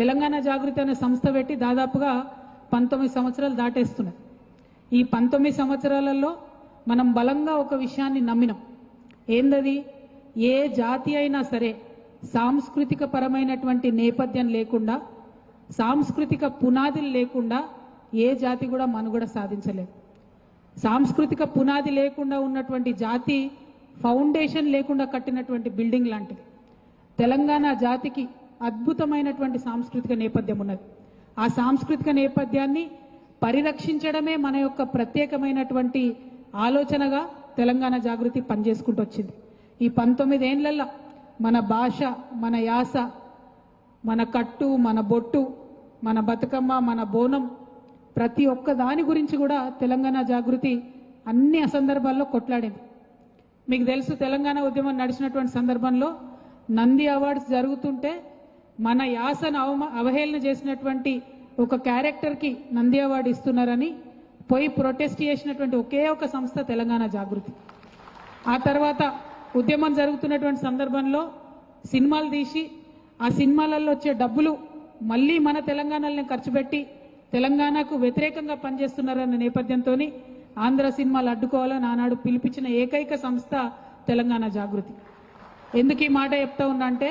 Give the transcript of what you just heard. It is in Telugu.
తెలంగాణ జాగృతి అనే సంస్థ పెట్టి దాదాపుగా పంతొమ్మిది సంవత్సరాలు దాటేస్తున్నాయి ఈ పంతొమ్మిది సంవత్సరాలలో మనం బలంగా ఒక విషయాన్ని నమ్మినాం. ఏందది? ఏ జాతి అయినా సరే సాంస్కృతిక పరమైనటువంటి నేపథ్యం లేకుండా సాంస్కృతిక పునాదులు లేకుండా ఏ జాతి కూడా మనుగడ సాధించలేదు. సాంస్కృతిక పునాది లేకుండా ఉన్నటువంటి జాతి ఫౌండేషన్ లేకుండా కట్టినటువంటి బిల్డింగ్ లాంటిది. తెలంగాణ జాతికి అద్భుతమైనటువంటి సాంస్కృతిక నేపథ్యం ఉన్నది. ఆ సాంస్కృతిక నేపథ్యాన్ని పరిరక్షించడమే మన యొక్క ప్రత్యేకమైనటువంటి ఆలోచనగా తెలంగాణ జాగృతి పనిచేసుకుంటూ వచ్చింది. ఈ పంతొమ్మిదేళ్ళలో మన భాష మన యాస మన కట్టు మన బొట్టు మన బతుకమ్మ మన బోనం ప్రతి ఒక్క దాని గురించి కూడా తెలంగాణ జాగృతి అన్ని సందర్భాల్లో కొట్లాడింది. మీకు తెలుసు తెలంగాణ ఉద్యమం నడిచినటువంటి సందర్భంలో నంది అవార్డ్స్ జరుగుతుంటే మన యాసను అవమ అవహేళన చేసినటువంటి ఒక క్యారెక్టర్కి నంది అవార్డు ఇస్తున్నారని పోయి ప్రొటెస్ట్ చేసినటువంటి ఒకే ఒక సంస్థ తెలంగాణ జాగృతి. ఆ తర్వాత ఉద్యమం జరుగుతున్నటువంటి సందర్భంలో సినిమాలు తీసి ఆ సినిమాలలో వచ్చే డబ్బులు మళ్ళీ మన తెలంగాణలో ఖర్చు పెట్టి తెలంగాణకు వ్యతిరేకంగా పనిచేస్తున్నారన్న నేపథ్యంతో ఆంధ్ర సినిమాలు అడ్డుకోవాలని ఆనాడు పిలిపించిన ఏకైక సంస్థ తెలంగాణ జాగృతి. ఎందుకు ఈ మాట చెప్తా ఉన్నా అంటే